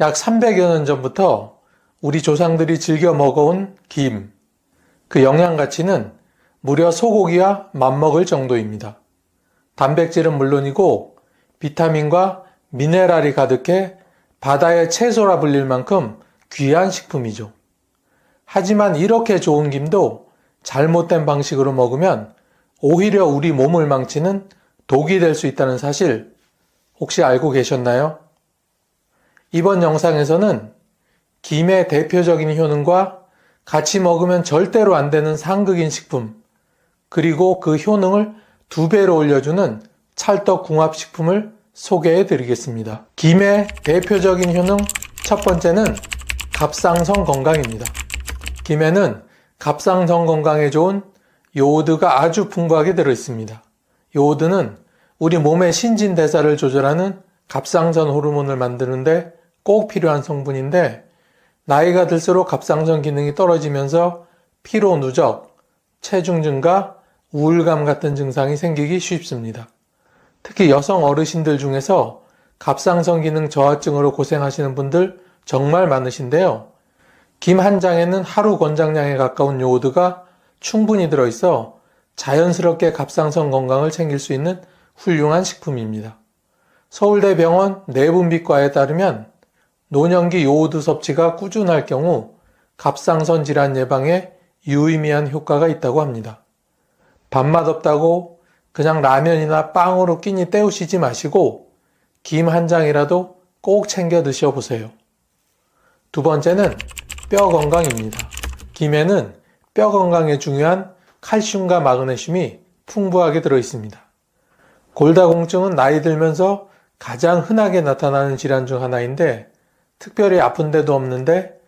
약 300여 년 전부터 우리 조상들이 즐겨 먹어온 김. 그 영양 가치는 무려 소고기와 맞먹을 정도입니다. 단백질은 물론이고 비타민과 미네랄이 가득해 바다의 채소라 불릴 만큼 귀한 식품이죠. 하지만 이렇게 좋은 김도 잘못된 방식으로 먹으면 오히려 우리 몸을 망치는 독이 될 수 있다는 사실 혹시 알고 계셨나요? 이번 영상에서는 김의 대표적인 효능과 같이 먹으면 절대로 안 되는 상극인 식품, 그리고 그 효능을 두 배로 올려주는 찰떡 궁합식품을 소개해 드리겠습니다. 김의 대표적인 효능 첫 번째는 갑상선 건강입니다. 김에는 갑상선 건강에 좋은 요오드가 아주 풍부하게 들어 있습니다. 요오드는 우리 몸의 신진대사를 조절하는 갑상선 호르몬을 만드는데 꼭 필요한 성분인데 나이가 들수록 갑상선 기능이 떨어지면서 피로 누적, 체중 증가, 우울감 같은 증상이 생기기 쉽습니다. 특히 여성 어르신들 중에서 갑상선 기능 저하증으로 고생하시는 분들 정말 많으신데요. 김 한 장에는 하루 권장량에 가까운 요오드가 충분히 들어있어 자연스럽게 갑상선 건강을 챙길 수 있는 훌륭한 식품입니다. 서울대병원 내분비과에 따르면 노년기 요오드 섭취가 꾸준할 경우 갑상선 질환 예방에 유의미한 효과가 있다고 합니다. 밥맛 없다고 그냥 라면이나 빵으로 끼니 때우시지 마시고 김 한 장이라도 꼭 챙겨 드셔보세요. 두 번째는 뼈 건강입니다. 김에는 뼈 건강에 중요한 칼슘과 마그네슘이 풍부하게 들어 있습니다. 골다공증은 나이 들면서 가장 흔하게 나타나는 질환 중 하나인데 특별히 아픈 데도 없는데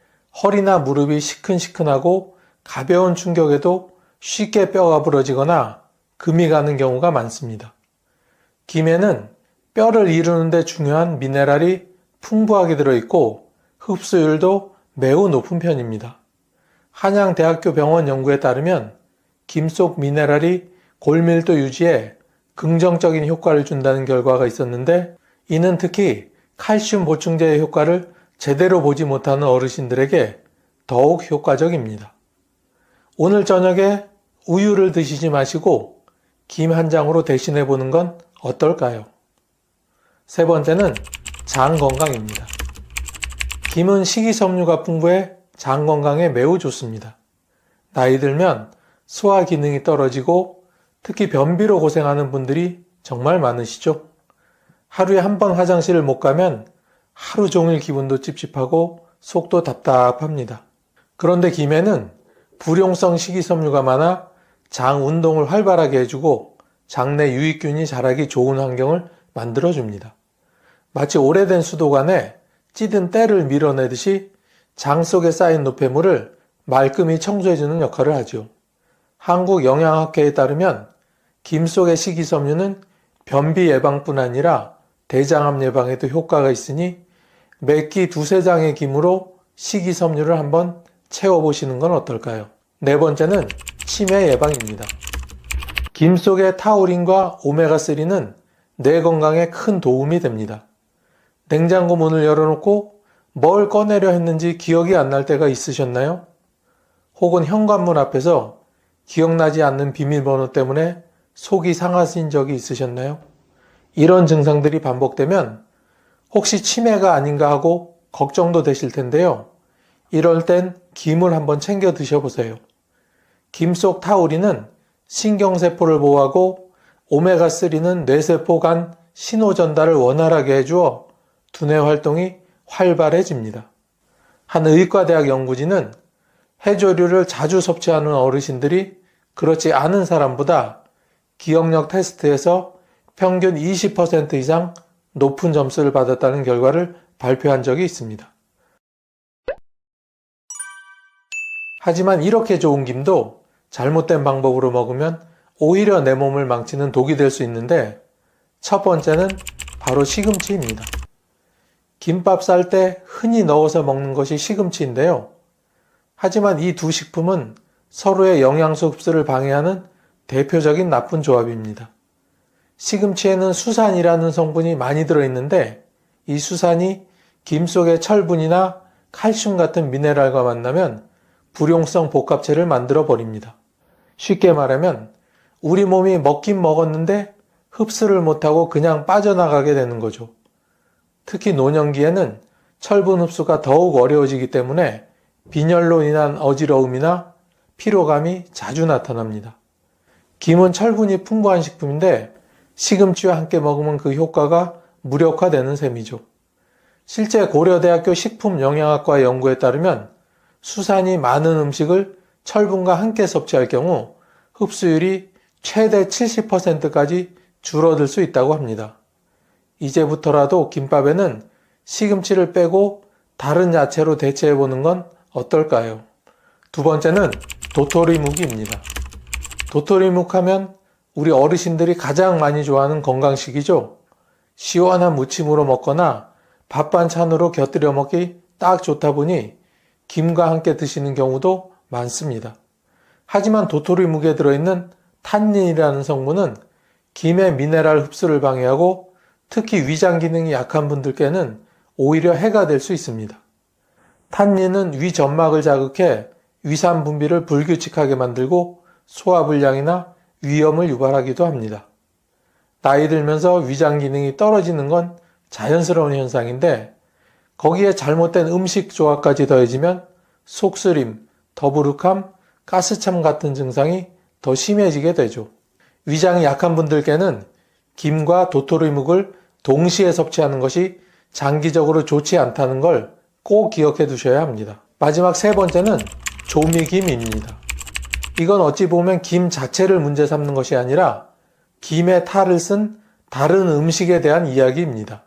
허리나 무릎이 시큰시큰하고 가벼운 충격에도 쉽게 뼈가 부러지거나 금이 가는 경우가 많습니다. 김에는 뼈를 이루는데 중요한 미네랄이 풍부하게 들어있고 흡수율도 매우 높은 편입니다. 한양대학교 병원 연구에 따르면 김 속 미네랄이 골밀도 유지에 긍정적인 효과를 준다는 결과가 있었는데 이는 특히 칼슘 보충제의 효과를 제대로 보지 못하는 어르신들에게 더욱 효과적입니다. 오늘 저녁에 우유를 드시지 마시고 김 한 장으로 대신해 보는 건 어떨까요? 세 번째는 장 건강입니다. 김은 식이섬유가 풍부해 장 건강에 매우 좋습니다. 나이 들면 소화 기능이 떨어지고 특히 변비로 고생하는 분들이 정말 많으시죠? 하루에 한 번 화장실을 못 가면 하루 종일 기분도 찝찝하고 속도 답답합니다. 그런데 김에는 불용성 식이섬유가 많아 장 운동을 활발하게 해주고 장내 유익균이 자라기 좋은 환경을 만들어줍니다. 마치 오래된 수도관에 찌든 때를 밀어내듯이 장 속에 쌓인 노폐물을 말끔히 청소해주는 역할을 하죠. 한국 영양학회에 따르면 김 속의 식이섬유는 변비 예방뿐 아니라 대장암 예방에도 효과가 있으니 매끼 두세 장의 김으로 식이섬유를 한번 채워보시는 건 어떨까요? 네 번째는 치매 예방입니다. 김 속의 타우린과 오메가3는 뇌 건강에 큰 도움이 됩니다. 냉장고 문을 열어놓고 뭘 꺼내려 했는지 기억이 안 날 때가 있으셨나요? 혹은 현관문 앞에서 기억나지 않는 비밀번호 때문에 속이 상하신 적이 있으셨나요? 이런 증상들이 반복되면 혹시 치매가 아닌가 하고 걱정도 되실 텐데요. 이럴 땐 김을 한번 챙겨 드셔보세요. 김 속 타우린은 신경세포를 보호하고 오메가3는 뇌세포 간 신호 전달을 원활하게 해주어 두뇌 활동이 활발해집니다. 한 의과대학 연구진은 해조류를 자주 섭취하는 어르신들이 그렇지 않은 사람보다 기억력 테스트에서 평균 20% 이상 높은 점수를 받았다는 결과를 발표한 적이 있습니다. 하지만 이렇게 좋은 김도 잘못된 방법으로 먹으면 오히려 내 몸을 망치는 독이 될 수 있는데 첫 번째는 바로 시금치입니다. 김밥 쌀 때 흔히 넣어서 먹는 것이 시금치인데요. 하지만 이 두 식품은 서로의 영양소 흡수를 방해하는 대표적인 나쁜 조합입니다. 시금치에는 수산이라는 성분이 많이 들어있는데 이 수산이 김 속의 철분이나 칼슘 같은 미네랄과 만나면 불용성 복합체를 만들어 버립니다. 쉽게 말하면 우리 몸이 먹긴 먹었는데 흡수를 못하고 그냥 빠져나가게 되는 거죠. 특히 노년기에는 철분 흡수가 더욱 어려워지기 때문에 빈혈로 인한 어지러움이나 피로감이 자주 나타납니다. 김은 철분이 풍부한 식품인데 시금치와 함께 먹으면 그 효과가 무력화되는 셈이죠. 실제 고려대학교 식품영양학과 연구에 따르면 수산이 많은 음식을 철분과 함께 섭취할 경우 흡수율이 최대 70%까지 줄어들 수 있다고 합니다. 이제부터라도 김밥에는 시금치를 빼고 다른 야채로 대체해 보는 건 어떨까요? 두 번째는 도토리묵입니다. 도토리묵 하면 우리 어르신들이 가장 많이 좋아하는 건강식이죠. 시원한 무침으로 먹거나 밥 반찬으로 곁들여 먹기 딱 좋다 보니 김과 함께 드시는 경우도 많습니다. 하지만 도토리 묵에 들어있는 탄닌이라는 성분은 김의 미네랄 흡수를 방해하고 특히 위장 기능이 약한 분들께는 오히려 해가 될 수 있습니다. 탄닌은 위 점막을 자극해 위산 분비를 불규칙하게 만들고 소화 불량이나 위염을 유발하기도 합니다. 나이 들면서 위장 기능이 떨어지는 건 자연스러운 현상인데 거기에 잘못된 음식 조합까지 더해지면 속쓰림, 더부룩함, 가스참 같은 증상이 더 심해지게 되죠. 위장이 약한 분들께는 김과 도토리묵을 동시에 섭취하는 것이 장기적으로 좋지 않다는 걸 꼭 기억해 두셔야 합니다. 마지막 세 번째는 조미김입니다. 이건 어찌 보면 김 자체를 문제 삼는 것이 아니라 김의 탈을 쓴 다른 음식에 대한 이야기입니다.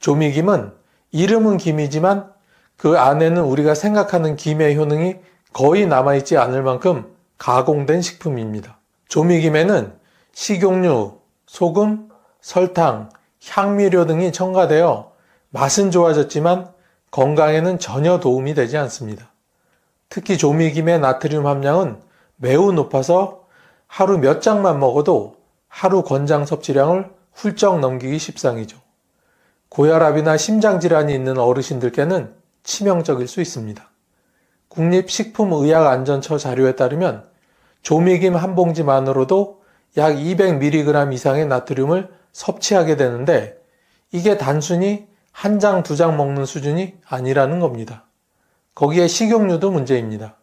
조미김은 이름은 김이지만 그 안에는 우리가 생각하는 김의 효능이 거의 남아있지 않을 만큼 가공된 식품입니다. 조미김에는 식용유, 소금, 설탕, 향미료 등이 첨가되어 맛은 좋아졌지만 건강에는 전혀 도움이 되지 않습니다. 특히 조미김의 나트륨 함량은 매우 높아서 하루 몇 장만 먹어도 하루 권장 섭취량을 훌쩍 넘기기 십상이죠. 고혈압이나 심장질환이 있는 어르신들께는 치명적일 수 있습니다. 국립식품의약안전처 자료에 따르면 조미김 한 봉지만으로도 약 200mg 이상의 나트륨을 섭취하게 되는데 이게 단순히 한 장, 두 장 먹는 수준이 아니라는 겁니다. 거기에 식용유도 문제입니다.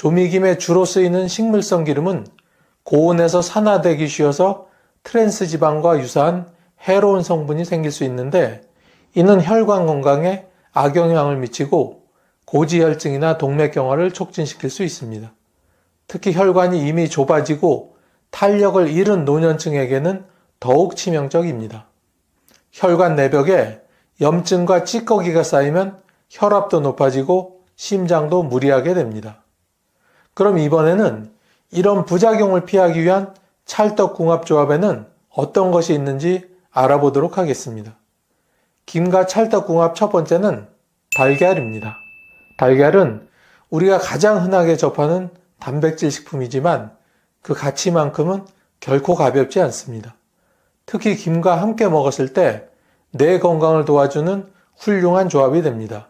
조미김에 주로 쓰이는 식물성 기름은 고온에서 산화되기 쉬워서 트랜스 지방과 유사한 해로운 성분이 생길 수 있는데 이는 혈관 건강에 악영향을 미치고 고지혈증이나 동맥경화를 촉진시킬 수 있습니다. 특히 혈관이 이미 좁아지고 탄력을 잃은 노년층에게는 더욱 치명적입니다. 혈관 내벽에 염증과 찌꺼기가 쌓이면 혈압도 높아지고 심장도 무리하게 됩니다. 그럼 이번에는 이런 부작용을 피하기 위한 찰떡궁합조합에는 어떤 것이 있는지 알아보도록 하겠습니다. 김과 찰떡궁합 첫 번째는 달걀입니다. 달걀은 우리가 가장 흔하게 접하는 단백질 식품이지만 그 가치만큼은 결코 가볍지 않습니다. 특히 김과 함께 먹었을 때 내 건강을 도와주는 훌륭한 조합이 됩니다.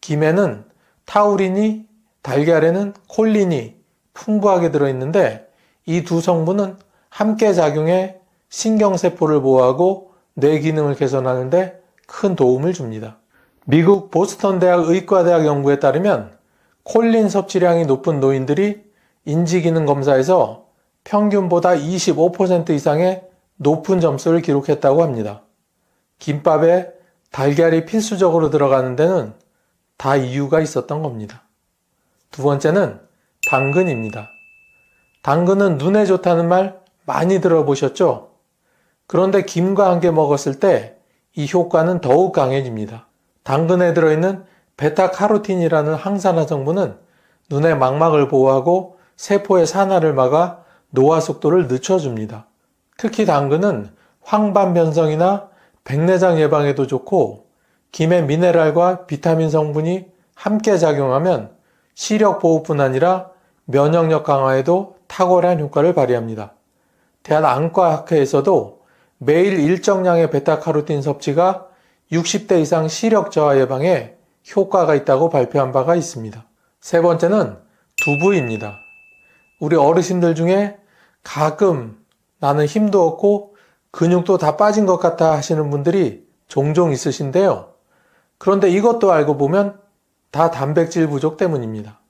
김에는 타우린이, 달걀에는 콜린이 풍부하게 들어있는데 이 두 성분은 함께 작용해 신경세포를 보호하고 뇌 기능을 개선하는데 큰 도움을 줍니다. 미국 보스턴 대학 의과대학 연구에 따르면 콜린 섭취량이 높은 노인들이 인지기능 검사에서 평균보다 25% 이상의 높은 점수를 기록했다고 합니다. 김밥에 달걀이 필수적으로 들어가는 데는 다 이유가 있었던 겁니다. 두 번째는 당근입니다. 당근은 눈에 좋다는 말 많이 들어보셨죠? 그런데 김과 함께 먹었을 때 이 효과는 더욱 강해집니다. 당근에 들어있는 베타카로틴이라는 항산화 성분은 눈의 망막을 보호하고 세포의 산화를 막아 노화 속도를 늦춰줍니다. 특히 당근은 황반 변성이나 백내장 예방에도 좋고 김의 미네랄과 비타민 성분이 함께 작용하면 시력 보호뿐 아니라 면역력 강화에도 탁월한 효과를 발휘합니다. 대한 안과학회에서도 매일 일정량의 베타카로틴 섭취가 60대 이상 시력 저하 예방에 효과가 있다고 발표한 바가 있습니다. 세 번째는 두부입니다. 우리 어르신들 중에 가끔 나는 힘도 없고 근육도 다 빠진 것 같아 하시는 분들이 종종 있으신데요. 그런데 이것도 알고 보면 다 단백질 부족 때문입니다.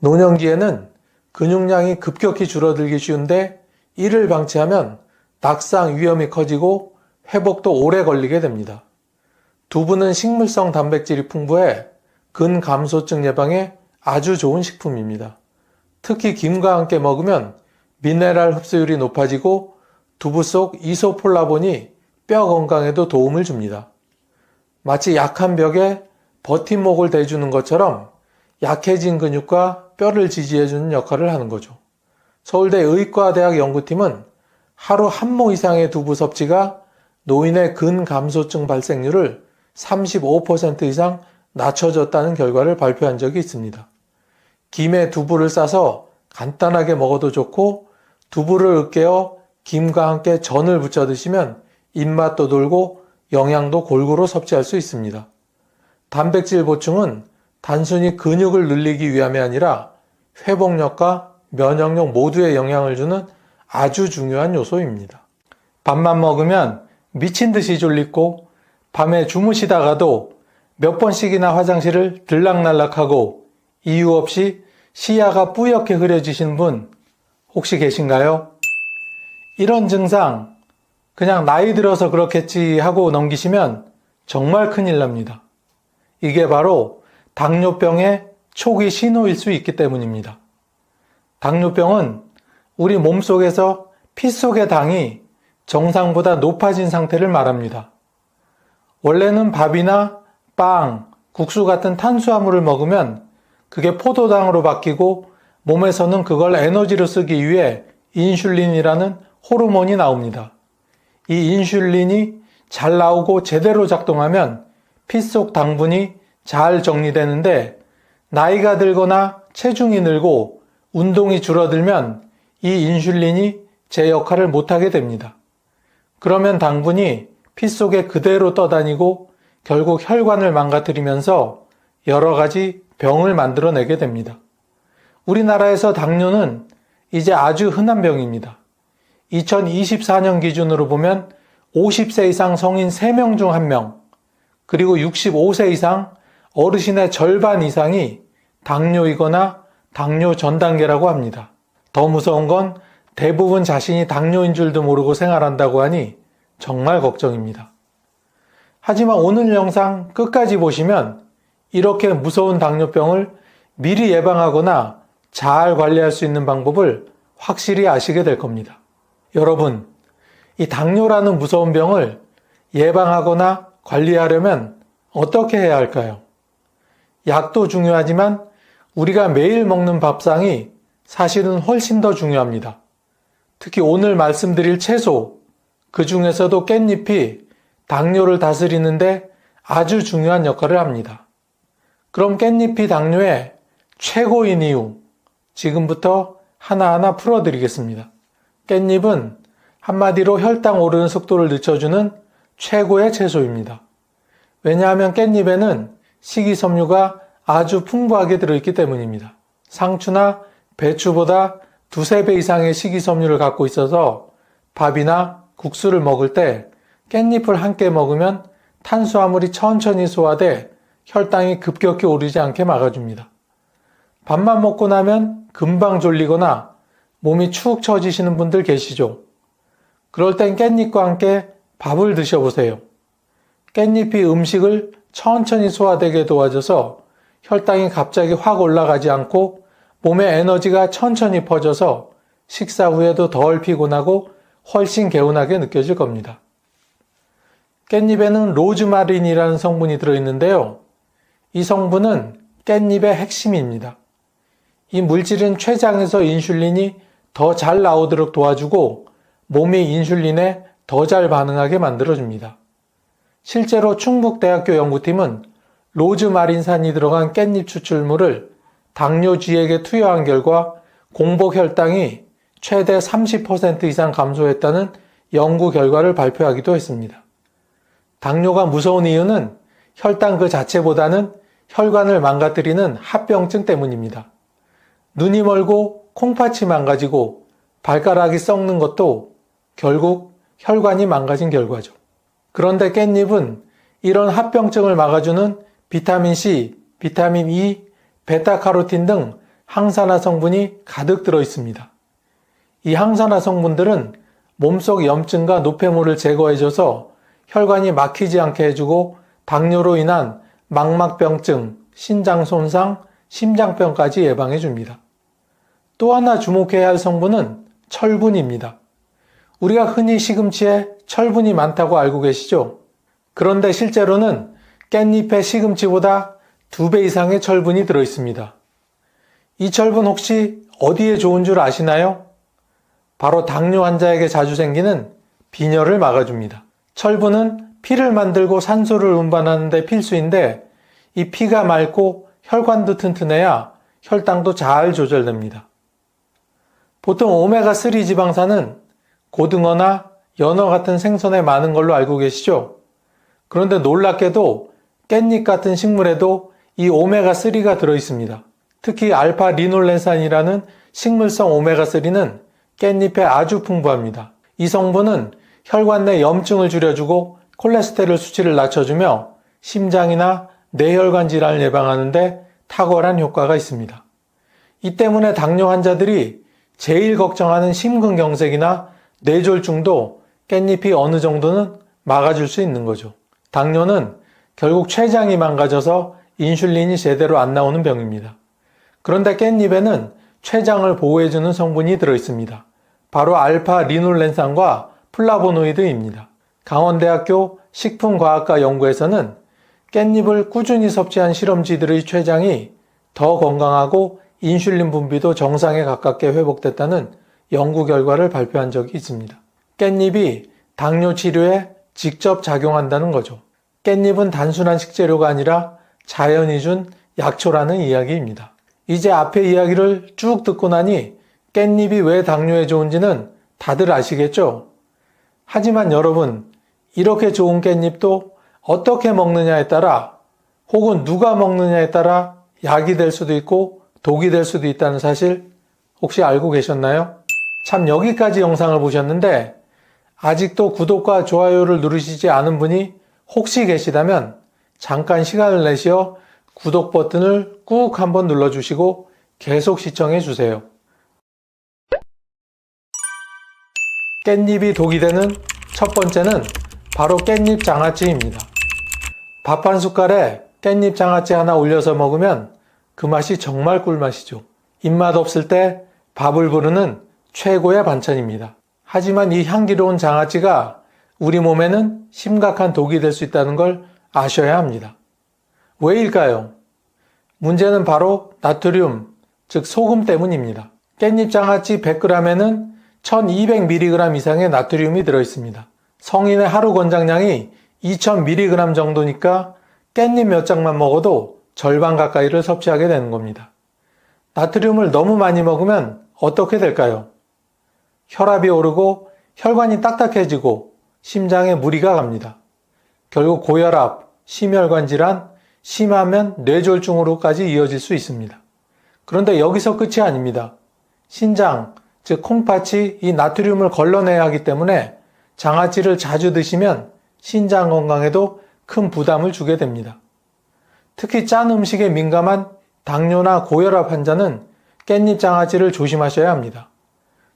노년기에는 근육량이 급격히 줄어들기 쉬운데 이를 방치하면 낙상 위험이 커지고 회복도 오래 걸리게 됩니다. 두부는 식물성 단백질이 풍부해 근감소증 예방에 아주 좋은 식품입니다. 특히 김과 함께 먹으면 미네랄 흡수율이 높아지고 두부 속 이소폴라본이 뼈 건강에도 도움을 줍니다. 마치 약한 벽에 버팀목을 대주는 것처럼 약해진 근육과 뼈를 지지해주는 역할을 하는 거죠. 서울대 의과대학 연구팀은 하루 한 모 이상의 두부 섭취가 노인의 근감소증 발생률을 35% 이상 낮춰졌다는 결과를 발표한 적이 있습니다. 김에 두부를 싸서 간단하게 먹어도 좋고 두부를 으깨어 김과 함께 전을 부쳐 드시면 입맛도 돌고 영양도 골고루 섭취할 수 있습니다. 단백질 보충은 단순히 근육을 늘리기 위함이 아니라 회복력과 면역력 모두에 영향을 주는 아주 중요한 요소입니다. 밥만 먹으면 미친 듯이 졸리고 밤에 주무시다가도 몇 번씩이나 화장실을 들락날락하고 이유 없이 시야가 뿌옇게 흐려지신 분 혹시 계신가요? 이런 증상 그냥 나이 들어서 그렇겠지 하고 넘기시면 정말 큰일 납니다. 이게 바로 당뇨병의 초기 신호일 수 있기 때문입니다. 당뇨병은 우리 몸 속에서 피 속의 당이 정상보다 높아진 상태를 말합니다. 원래는 밥이나 빵, 국수 같은 탄수화물을 먹으면 그게 포도당으로 바뀌고 몸에서는 그걸 에너지로 쓰기 위해 인슐린이라는 호르몬이 나옵니다. 이 인슐린이 잘 나오고 제대로 작동하면 피 속 당분이 잘 정리되는데 나이가 들거나 체중이 늘고 운동이 줄어들면 이 인슐린이 제 역할을 못하게 됩니다. 그러면 당분이 피 속에 그대로 떠다니고 결국 혈관을 망가뜨리면서 여러 가지 병을 만들어내게 됩니다. 우리나라에서 당뇨는 이제 아주 흔한 병입니다. 2024년 기준으로 보면 50세 이상 성인 3명 중 1명, 그리고 65세 이상 어르신의 절반 이상이 당뇨이거나 당뇨 전 단계라고 합니다. 더 무서운 건 대부분 자신이 당뇨인 줄도 모르고 생활한다고 하니 정말 걱정입니다. 하지만 오늘 영상 끝까지 보시면 이렇게 무서운 당뇨병을 미리 예방하거나 잘 관리할 수 있는 방법을 확실히 아시게 될 겁니다. 여러분, 이 당뇨라는 무서운 병을 예방하거나 관리하려면 어떻게 해야 할까요? 약도 중요하지만 우리가 매일 먹는 밥상이 사실은 훨씬 더 중요합니다. 특히 오늘 말씀드릴 채소, 그 중에서도 깻잎이 당뇨를 다스리는데 아주 중요한 역할을 합니다. 그럼 깻잎이 당뇨의 최고인 이유, 지금부터 하나하나 풀어드리겠습니다. 깻잎은 한마디로 혈당 오르는 속도를 늦춰주는 최고의 채소입니다. 왜냐하면 깻잎에는 식이섬유가 아주 풍부하게 들어있기 때문입니다. 상추나 배추보다 두세 배 이상의 식이섬유를 갖고 있어서 밥이나 국수를 먹을 때 깻잎을 함께 먹으면 탄수화물이 천천히 소화돼 혈당이 급격히 오르지 않게 막아줍니다. 밥만 먹고 나면 금방 졸리거나 몸이 축 처지시는 분들 계시죠? 그럴 땐 깻잎과 함께 밥을 드셔보세요. 깻잎이 음식을 천천히 소화되게 도와줘서 혈당이 갑자기 확 올라가지 않고 몸의 에너지가 천천히 퍼져서 식사 후에도 덜 피곤하고 훨씬 개운하게 느껴질 겁니다. 깻잎에는 로즈마린이라는 성분이 들어있는데요. 이 성분은 깻잎의 핵심입니다. 이 물질은 췌장에서 인슐린이 더 잘 나오도록 도와주고 몸이 인슐린에 더 잘 반응하게 만들어줍니다. 실제로 충북대학교 연구팀은 로즈마린산이 들어간 깻잎 추출물을 당뇨쥐에게 투여한 결과 공복 혈당이 최대 30% 이상 감소했다는 연구 결과를 발표하기도 했습니다. 당뇨가 무서운 이유는 혈당 그 자체보다는 혈관을 망가뜨리는 합병증 때문입니다. 눈이 멀고 콩팥이 망가지고 발가락이 썩는 것도 결국 혈관이 망가진 결과죠. 그런데 깻잎은 이런 합병증을 막아주는 비타민 C, 비타민 E, 베타카로틴 등 항산화 성분이 가득 들어 있습니다. 이 항산화 성분들은 몸속 염증과 노폐물을 제거해줘서 혈관이 막히지 않게 해주고 당뇨로 인한 망막병증, 신장 손상, 심장병까지 예방해 줍니다. 또 하나 주목해야 할 성분은 철분입니다. 우리가 흔히 시금치에 철분이 많다고 알고 계시죠? 그런데 실제로는 깻잎의 시금치보다 두배 이상의 철분이 들어 있습니다. 이 철분 혹시 어디에 좋은 줄 아시나요? 바로 당뇨 환자에게 자주 생기는 빈혈을 막아줍니다. 철분은 피를 만들고 산소를 운반하는데 필수인데 이 피가 맑고 혈관도 튼튼해야 혈당도 잘 조절됩니다. 보통 오메가3 지방산은 고등어나 연어 같은 생선에 많은 걸로 알고 계시죠? 그런데 놀랍게도 깻잎 같은 식물에도 이 오메가3가 들어 있습니다. 특히 알파 리놀렌산이라는 식물성 오메가3는 깻잎에 아주 풍부합니다. 이 성분은 혈관 내 염증을 줄여주고 콜레스테롤 수치를 낮춰주며 심장이나 뇌혈관 질환을 예방하는데 탁월한 효과가 있습니다. 이 때문에 당뇨 환자들이 제일 걱정하는 심근경색이나 뇌졸중도 깻잎이 어느 정도는 막아줄 수 있는 거죠. 당뇨는 결국 췌장이 망가져서 인슐린이 제대로 안 나오는 병입니다. 그런데 깻잎에는 췌장을 보호해주는 성분이 들어있습니다. 바로 알파 리놀렌산과 플라보노이드입니다. 강원대학교 식품과학과 연구에서는 깻잎을 꾸준히 섭취한 실험쥐들의 췌장이 더 건강하고 인슐린 분비도 정상에 가깝게 회복됐다는 연구 결과를 발표한 적이 있습니다. 깻잎이 당뇨 치료에 직접 작용한다는 거죠. 깻잎은 단순한 식재료가 아니라 자연이 준 약초라는 이야기입니다. 이제 앞의 이야기를 쭉 듣고 나니 깻잎이 왜 당뇨에 좋은지는 다들 아시겠죠? 하지만 여러분, 이렇게 좋은 깻잎도 어떻게 먹느냐에 따라 혹은 누가 먹느냐에 따라 약이 될 수도 있고 독이 될 수도 있다는 사실 혹시 알고 계셨나요? 참 여기까지 영상을 보셨는데 아직도 구독과 좋아요를 누르시지 않은 분이 혹시 계시다면 잠깐 시간을 내시어 구독 버튼을 꾹 한번 눌러주시고 계속 시청해 주세요. 깻잎이 독이 되는 첫 번째는 바로 깻잎 장아찌입니다. 밥 한 숟갈에 깻잎 장아찌 하나 올려서 먹으면 그 맛이 정말 꿀맛이죠. 입맛 없을 때 밥을 부르는 최고의 반찬입니다. 하지만 이 향기로운 장아찌가 우리 몸에는 심각한 독이 될 수 있다는 걸 아셔야 합니다. 왜일까요? 문제는 바로 나트륨, 즉 소금 때문입니다. 깻잎 장아찌 100g에는 1200mg 이상의 나트륨이 들어있습니다. 성인의 하루 권장량이 2000mg 정도니까 깻잎 몇 장만 먹어도 절반 가까이를 섭취하게 되는 겁니다. 나트륨을 너무 많이 먹으면 어떻게 될까요? 혈압이 오르고 혈관이 딱딱해지고 심장에 무리가 갑니다. 결국 고혈압, 심혈관 질환, 심하면 뇌졸중으로까지 이어질 수 있습니다. 그런데 여기서 끝이 아닙니다. 신장, 즉 콩팥이 이 나트륨을 걸러내야 하기 때문에 장아찌를 자주 드시면 신장 건강에도 큰 부담을 주게 됩니다. 특히 짠 음식에 민감한 당뇨나 고혈압 환자는 깻잎 장아찌를 조심하셔야 합니다.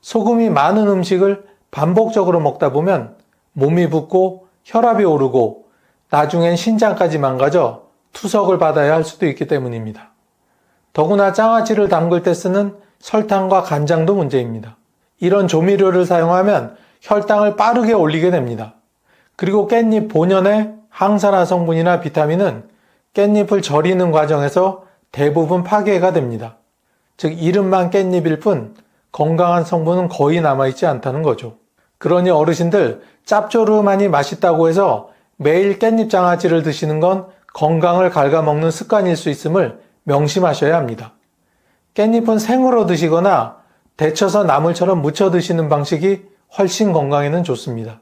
소금이 많은 음식을 반복적으로 먹다 보면 몸이 붓고 혈압이 오르고 나중엔 신장까지 망가져 투석을 받아야 할 수도 있기 때문입니다. 더구나 장아찌를 담글 때 쓰는 설탕과 간장도 문제입니다. 이런 조미료를 사용하면 혈당을 빠르게 올리게 됩니다. 그리고 깻잎 본연의 항산화 성분이나 비타민은 깻잎을 절이는 과정에서 대부분 파괴가 됩니다. 즉, 이름만 깻잎일 뿐 건강한 성분은 거의 남아있지 않다는 거죠. 그러니 어르신들 짭조름하니 맛있다고 해서 매일 깻잎 장아찌를 드시는 건 건강을 갉아먹는 습관일 수 있음을 명심하셔야 합니다. 깻잎은 생으로 드시거나 데쳐서 나물처럼 무쳐 드시는 방식이 훨씬 건강에는 좋습니다.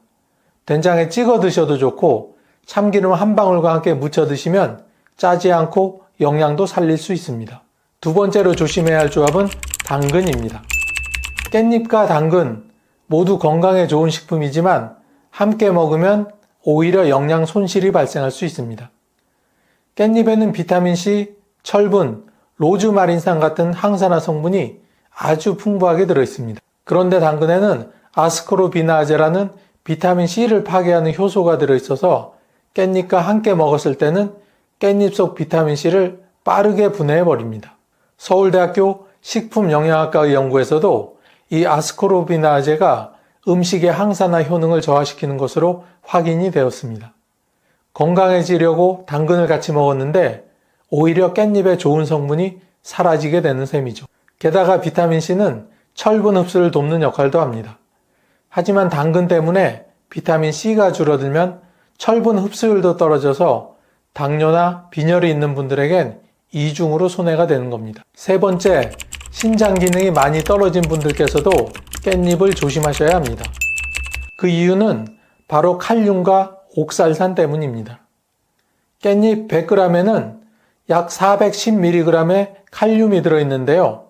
된장에 찍어 드셔도 좋고 참기름 한 방울과 함께 무쳐 드시면 짜지 않고 영양도 살릴 수 있습니다. 두 번째로 조심해야 할 조합은 당근입니다. 깻잎과 당근 모두 건강에 좋은 식품이지만 함께 먹으면 오히려 영양 손실이 발생할 수 있습니다. 깻잎에는 비타민C, 철분, 로즈마린산 같은 항산화 성분이 아주 풍부하게 들어있습니다. 그런데 당근에는 아스코르비나아제라는 비타민C를 파괴하는 효소가 들어있어서 깻잎과 함께 먹었을 때는 깻잎 속 비타민C를 빠르게 분해해 버립니다. 서울대학교 식품영양학과의 연구에서도 이 아스코르비나아제가 음식의 항산화 효능을 저하시키는 것으로 확인이 되었습니다. 건강해지려고 당근을 같이 먹었는데 오히려 깻잎의 좋은 성분이 사라지게 되는 셈이죠. 게다가 비타민C는 철분 흡수를 돕는 역할도 합니다. 하지만 당근 때문에 비타민C가 줄어들면 철분 흡수율도 떨어져서 당뇨나 빈혈이 있는 분들에겐 이중으로 손해가 되는 겁니다. 세 번째, 신장 기능이 많이 떨어진 분들께서도 깻잎을 조심하셔야 합니다. 그 이유는 바로 칼륨과 옥살산 때문입니다. 깻잎 100g에는 약 410mg의 칼륨이 들어있는데요.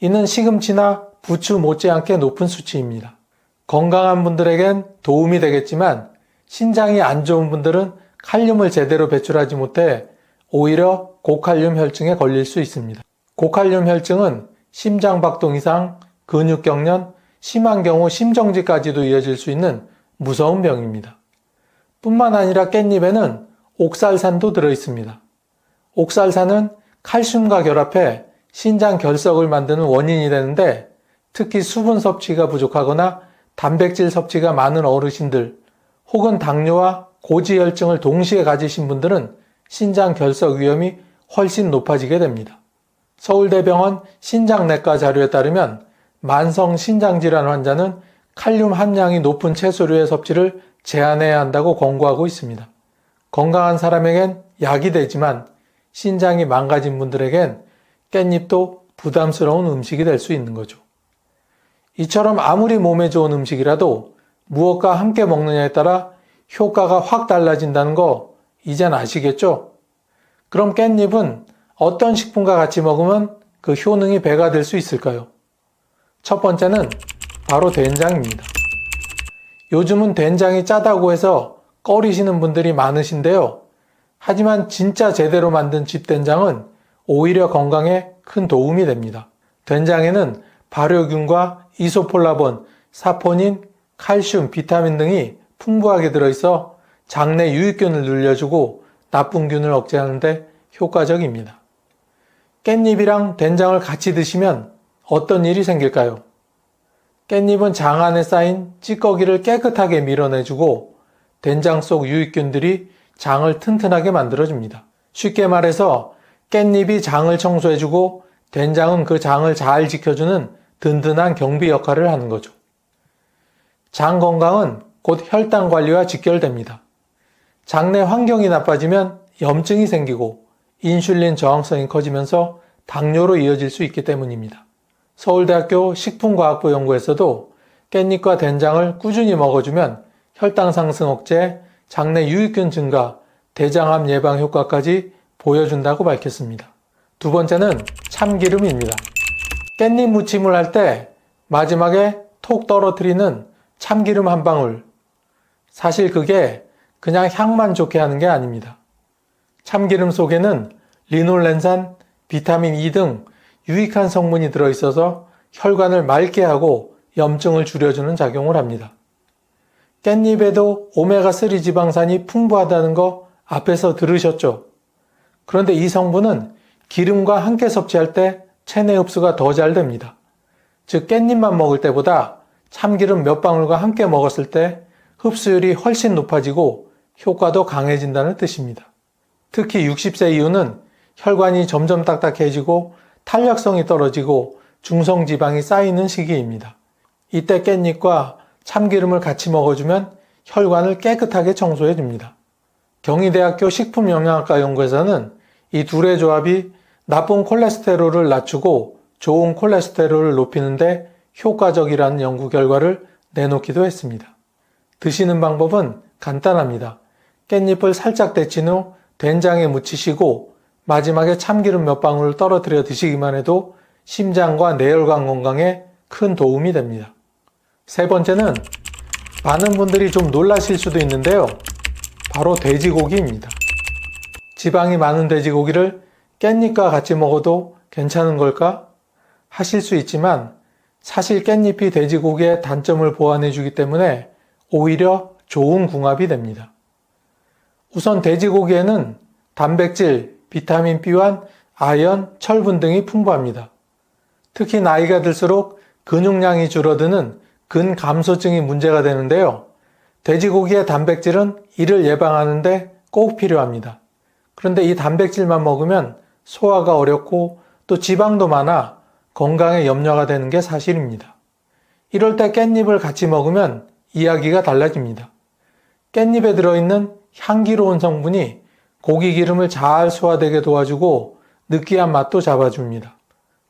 이는 시금치나 부추 못지않게 높은 수치입니다. 건강한 분들에겐 도움이 되겠지만 신장이 안 좋은 분들은 칼륨을 제대로 배출하지 못해 오히려 고칼륨 혈증에 걸릴 수 있습니다. 고칼륨 혈증은 심장박동 이상, 근육경련, 심한 경우 심정지까지도 이어질 수 있는 무서운 병입니다. 뿐만 아니라 깻잎에는 옥살산도 들어있습니다. 옥살산은 칼슘과 결합해 신장 결석을 만드는 원인이 되는데 특히 수분 섭취가 부족하거나 단백질 섭취가 많은 어르신들 혹은 당뇨와 고지혈증을 동시에 가지신 분들은 신장 결석 위험이 훨씬 높아지게 됩니다. 서울대병원 신장내과 자료에 따르면 만성 신장질환 환자는 칼륨 함량이 높은 채소류의 섭취를 제한해야 한다고 권고하고 있습니다. 건강한 사람에겐 약이 되지만 신장이 망가진 분들에겐 깻잎도 부담스러운 음식이 될 수 있는 거죠. 이처럼 아무리 몸에 좋은 음식이라도 무엇과 함께 먹느냐에 따라 효과가 확 달라진다는 거 이젠 아시겠죠? 그럼 깻잎은 어떤 식품과 같이 먹으면 그 효능이 배가 될 수 있을까요? 첫 번째는 바로 된장입니다. 요즘은 된장이 짜다고 해서 꺼리시는 분들이 많으신데요. 하지만 진짜 제대로 만든 집된장은 오히려 건강에 큰 도움이 됩니다. 된장에는 발효균과 이소폴라본, 사포닌, 칼슘, 비타민 등이 풍부하게 들어있어 장내 유익균을 늘려주고 나쁜 균을 억제하는데 효과적입니다. 깻잎이랑 된장을 같이 드시면 어떤 일이 생길까요? 깻잎은 장 안에 쌓인 찌꺼기를 깨끗하게 밀어내주고 된장 속 유익균들이 장을 튼튼하게 만들어줍니다. 쉽게 말해서 깻잎이 장을 청소해주고 된장은 그 장을 잘 지켜주는 든든한 경비 역할을 하는 거죠. 장 건강은 곧 혈당 관리와 직결됩니다. 장내 환경이 나빠지면 염증이 생기고 인슐린 저항성이 커지면서 당뇨로 이어질 수 있기 때문입니다. 서울대학교 식품과학부 연구에서도 깻잎과 된장을 꾸준히 먹어주면 혈당 상승 억제, 장내 유익균 증가, 대장암 예방 효과까지 보여준다고 밝혔습니다. 두 번째는 참기름입니다. 깻잎 무침을 할 때 마지막에 톡 떨어뜨리는 참기름 한 방울. 사실 그게 그냥 향만 좋게 하는 게 아닙니다. 참기름 속에는 리놀렌산, 비타민 E 등 유익한 성분이 들어있어서 혈관을 맑게 하고 염증을 줄여주는 작용을 합니다. 깻잎에도 오메가3 지방산이 풍부하다는 거 앞에서 들으셨죠? 그런데 이 성분은 기름과 함께 섭취할 때 체내 흡수가 더 잘 됩니다. 즉 깻잎만 먹을 때보다 참기름 몇 방울과 함께 먹었을 때 흡수율이 훨씬 높아지고 효과도 강해진다는 뜻입니다. 특히 60세 이후는 혈관이 점점 딱딱해지고 탄력성이 떨어지고 중성 지방이 쌓이는 시기입니다. 이때 깻잎과 참기름을 같이 먹어주면 혈관을 깨끗하게 청소해 줍니다. 경희대학교 식품영양학과 연구에서는 이 둘의 조합이 나쁜 콜레스테롤을 낮추고 좋은 콜레스테롤을 높이는데 효과적이라는 연구 결과를 내놓기도 했습니다. 드시는 방법은 간단합니다. 깻잎을 살짝 데친 후 된장에 묻히시고 마지막에 참기름 몇 방울 떨어뜨려 드시기만 해도 심장과 뇌혈관 건강에 큰 도움이 됩니다. 세 번째는 많은 분들이 좀 놀라실 수도 있는데요. 바로 돼지고기입니다. 지방이 많은 돼지고기를 깻잎과 같이 먹어도 괜찮은 걸까? 하실 수 있지만 사실 깻잎이 돼지고기의 단점을 보완해 주기 때문에 오히려 좋은 궁합이 됩니다. 우선 돼지고기에는 단백질, 비타민 B와 아연, 철분 등이 풍부합니다. 특히 나이가 들수록 근육량이 줄어드는 근감소증이 문제가 되는데요. 돼지고기의 단백질은 이를 예방하는데 꼭 필요합니다. 그런데 이 단백질만 먹으면 소화가 어렵고 또 지방도 많아 건강에 염려가 되는 게 사실입니다. 이럴 때 깻잎을 같이 먹으면 이야기가 달라집니다. 깻잎에 들어있는 향기로운 성분이 고기 기름을 잘 소화되게 도와주고 느끼한 맛도 잡아줍니다.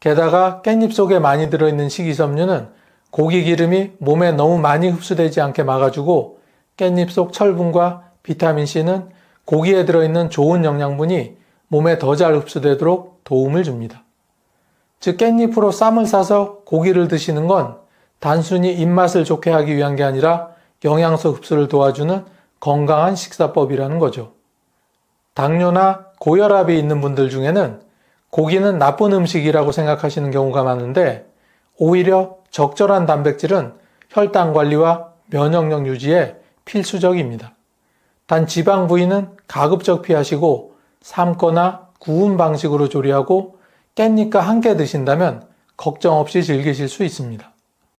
게다가 깻잎 속에 많이 들어있는 식이섬유는 고기 기름이 몸에 너무 많이 흡수되지 않게 막아주고 깻잎 속 철분과 비타민C는 고기에 들어있는 좋은 영양분이 몸에 더 잘 흡수되도록 도움을 줍니다. 즉 깻잎으로 쌈을 싸서 고기를 드시는 건 단순히 입맛을 좋게 하기 위한 게 아니라 영양소 흡수를 도와주는 건강한 식사법이라는 거죠. 당뇨나 고혈압이 있는 분들 중에는 고기는 나쁜 음식이라고 생각하시는 경우가 많은데 오히려 적절한 단백질은 혈당 관리와 면역력 유지에 필수적입니다. 단 지방 부위는 가급적 피하시고 삶거나 구운 방식으로 조리하고 깻잎과 함께 드신다면 걱정 없이 즐기실 수 있습니다.